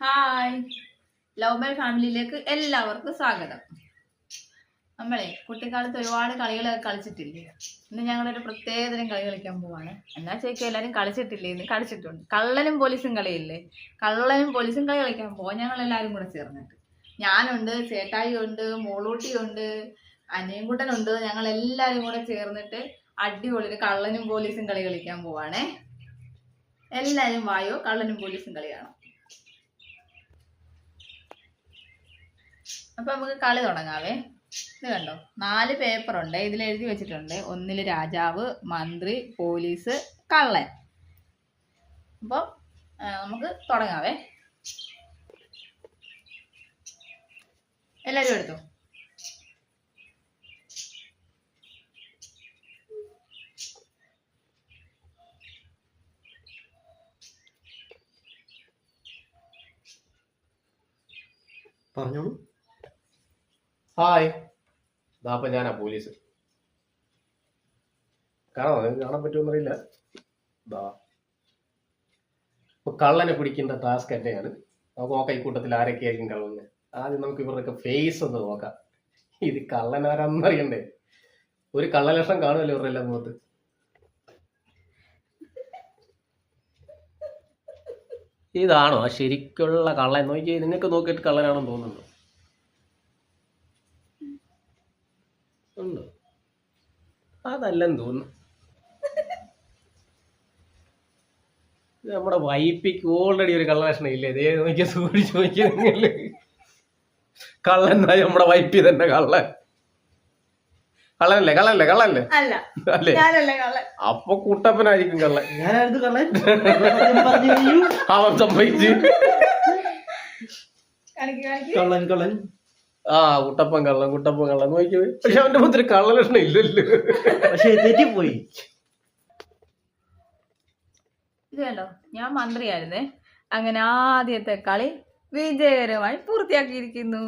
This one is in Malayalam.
ഹായ്. ലവ് മൈ ഫാമിലിയിലേക്ക് എല്ലാവർക്കും സ്വാഗതം. നമ്മളെ കുട്ടിക്കാലത്ത് ഒരുപാട് കളികൾ കളിച്ചിട്ടില്ലേ? ഇന്ന് ഞങ്ങളൊരു പ്രത്യേകതരം കളി കളിക്കാൻ പോവാണ്. എന്നാ ചോദിക്കുക എല്ലാവരും കളിച്ചിട്ടില്ലേ? ഇന്ന് കളിച്ചിട്ടുണ്ട്. കള്ളനും പോലീസും കളിയില്ലേ? കള്ളനും പോലീസും കളി കളിക്കാൻ പോവാം. ഞങ്ങൾ എല്ലാവരും കൂടെ ചേർന്നിട്ട്. ഞാനുണ്ട് ചേട്ടായി ഉണ്ട് മോളൂട്ടിയുണ്ട് അനിയൻകുട്ടനുണ്ട്. ഞങ്ങൾ എല്ലാവരും കൂടെ ചേർന്നിട്ട് അടിപൊളി കള്ളനും പോലീസും കളി കളിക്കാൻ പോവാണേ. എല്ലാവരും വായോ? കള്ളനും പോലീസും കളി കാണാം. അപ്പൊ നമുക്ക് കളി തുടങ്ങാവേ. ഇത് കണ്ടോ? നാല് പേപ്പർ ഉണ്ട്. ഇതിൽ എഴുതി വെച്ചിട്ടുണ്ട്. ഒന്നിൽ രാജാവ് മന്ത്രി പോലീസ് കള്ളൻ. അപ്പോൾ നമുക്ക് തുടങ്ങാവേ. എല്ലാരും എടുത്തു? പറഞ്ഞോളൂ. ഹായ്. ഇതാപ്പ ഞാനാ പോലീസ്. കാണാമോ നിങ്ങൾക്ക് കാണാൻ പറ്റുമെന്നറിയില്ല. അറിയില്ല ഇപ്പൊ കള്ളനെ പിടിക്കേണ്ട ടാസ്ക് എന്നെയാണ്. നമുക്ക് നോക്കാം ഈ കൂട്ടത്തിൽ ആരൊക്കെയായിരിക്കും കള്ളന്. ആദ്യം നമുക്ക് ഇവരുടെയൊക്കെ ഫേസ് ഒന്ന് നോക്കാം. ഇത് കള്ളനാരാന്നറിയണ്ടേ? ഒരു കള്ളലക്ഷണം കാണുമല്ലോ ഇവരുടെ എല്ലാം മുഖത്ത്. ഇതാണോ? ശരിക്കുള്ള കള്ളൻ. നോക്കി നിങ്ങൾക്ക് നോക്കിയിട്ട് കള്ളനാണെന്ന് തോന്നുന്നു. ഉണ്ടോ. അതല്ലെന്ന് തോന്നുന്നു. നമ്മുടെ വൈപ്പിക്ക് ഓൾറെഡി ഒരു കള്ളലക്ഷണം ഇല്ലേ? ദേ നോക്കിയാൽ സൂക്ഷിച്ച് നോക്കിയെങ്കിൽ കള്ളൻ നമ്മുടെ വൈപ്പി തന്നെ കള്ളൻ. കള്ളനല്ലേ കള്ളല്ലേ കള്ളല്ലേ അല്ല അപ്പൊ കൂട്ടപ്പനായിരിക്കും കള്ളൻ. അവൻ സംഭവിച്ച്. കള്ളൻ കള്ളൻ. ആ കുട്ടപ്പൻ കള്ളൻ കുട്ടപ്പൻ കള്ളൻ നോക്കി പക്ഷെ അവന്റെ മുഖത്തൊരു കള്ളലക്ഷണം ഇല്ലല്ലോ. പക്ഷെ തെറ്റിപ്പോയി. ഇത് കണ്ടോ? ഞാൻ മന്ത്രിയായിരുന്നേ. അങ്ങനെ ആദ്യത്തെ കളി വിജയകരമായി പൂർത്തിയാക്കിയിരിക്കുന്നു.